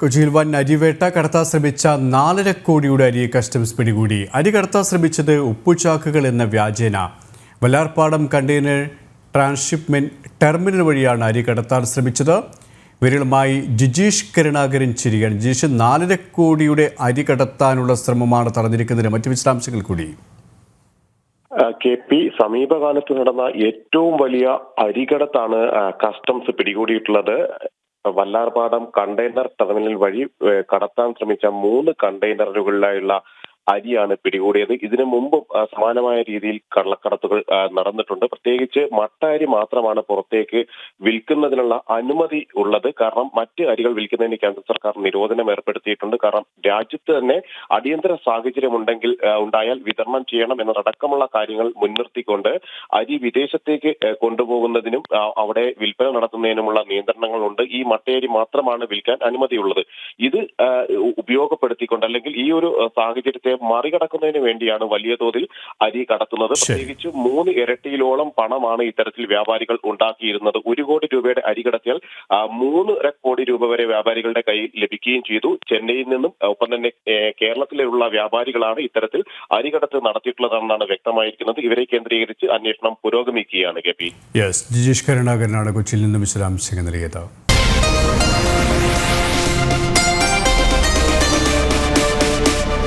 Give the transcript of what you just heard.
കൊച്ചിയിൽ വൻ അരിവേട്ട കടത്താൻ ശ്രമിച്ച നാലര കോടിയുടെ അരി കസ്റ്റംസ് പിടികൂടി. അരി കടത്താൻ ശ്രമിച്ചത് ഉപ്പുചാക്കുകൾ എന്ന വ്യാജേന. വല്ലാർപ്പാടം കണ്ടെയ്നർ ട്രാൻസ്ഷിപ്മെന്റ് ടെർമിനൽ വഴിയാണ് അരി കടത്താൻ ശ്രമിച്ചത്. വിരളുമായി ജിജീഷ് കരുണാകരൻ ചിരിയാണ്. ജിജീഷ് നാലര കോടിയുടെ അരി കടത്താനുള്ള ശ്രമമാണ് തടഞ്ഞിരിക്കുന്നതിന് മറ്റു വിശദാംശങ്ങൾ കൂടി. കെ പി സമീപകാലത്ത് നടന്ന ഏറ്റവും വലിയ അരികടത്താണ് കസ്റ്റംസ് പിടികൂടിയിട്ടുള്ളത്. വല്ലാർപാടം കണ്ടെയ്നർ ടെർമിനൽ വഴി കടത്താൻ ശ്രമിച്ച മൂന്ന് കണ്ടെയ്നറുകളിലായുള്ള അരിയാണ് പിടികൂടിയത്. ഇതിനു മുമ്പും സമാനമായ രീതിയിൽ കള്ളക്കടത്തുകൾ നടന്നിട്ടുണ്ട്. പ്രത്യേകിച്ച് മട്ട അരി മാത്രമാണ് പുറത്തേക്ക് വിൽക്കുന്നതിനുള്ള അനുമതി ഉള്ളത്. കാരണം മറ്റ് അരികൾ വിൽക്കുന്നതിന് കേന്ദ്ര സർക്കാർ നിരോധനം ഏർപ്പെടുത്തിയിട്ടുണ്ട്. കാരണം രാജ്യത്ത് തന്നെ അടിയന്തര സാഹചര്യം ഉണ്ടെങ്കിൽ ഉണ്ടായാൽ വിതരണം ചെയ്യണം എന്നതടക്കമുള്ള കാര്യങ്ങൾ മുൻനിർത്തിക്കൊണ്ട് അരി വിദേശത്തേക്ക് കൊണ്ടുപോകുന്നതിനും അവിടെ വിൽപ്പന നടത്തുന്നതിനുമുള്ള നിയന്ത്രണങ്ങളുണ്ട്. ഈ മട്ടയരി മാത്രമാണ് വിൽക്കാൻ അനുമതിയുള്ളത്. ഇത് ഉപയോഗപ്പെടുത്തിക്കൊണ്ട് അല്ലെങ്കിൽ ഈ ഒരു സാഹചര്യത്തെ മറികടക്കുന്നതിന് വേണ്ടിയാണ് വലിയ തോതിൽ അരി കടത്തുന്നത്. പ്രത്യേകിച്ച് മൂന്ന് ഇരട്ടിയിലോളം പണമാണ് ഇത്തരത്തിൽ വ്യാപാരികൾ ഉണ്ടാക്കിയിരുന്നത്. ഒരു കോടി രൂപയുടെ അരി കടത്തിയാൽ മൂന്ന് കോടി രൂപ വരെ വ്യാപാരികളുടെ കയ്യിൽ ലഭിക്കുകയും ചെയ്തു. ചെന്നൈയിൽ നിന്നും ഒപ്പം തന്നെ കേരളത്തിലുള്ള വ്യാപാരികളാണ് ഇത്തരത്തിൽ അരികടത്ത് നടത്തിയിട്ടുള്ളതെന്നാണ് വ്യക്തമായിരിക്കുന്നത്. ഇവരെ കേന്ദ്രീകരിച്ച് അന്വേഷണം പുരോഗമിക്കുകയാണ് കെ പി. യെസ് ജിജീഷ് കരുണാകരനാണ് കൊച്ചിയിൽ നിന്നും വിശദാംശങ്ങൾ നൽകിയത്.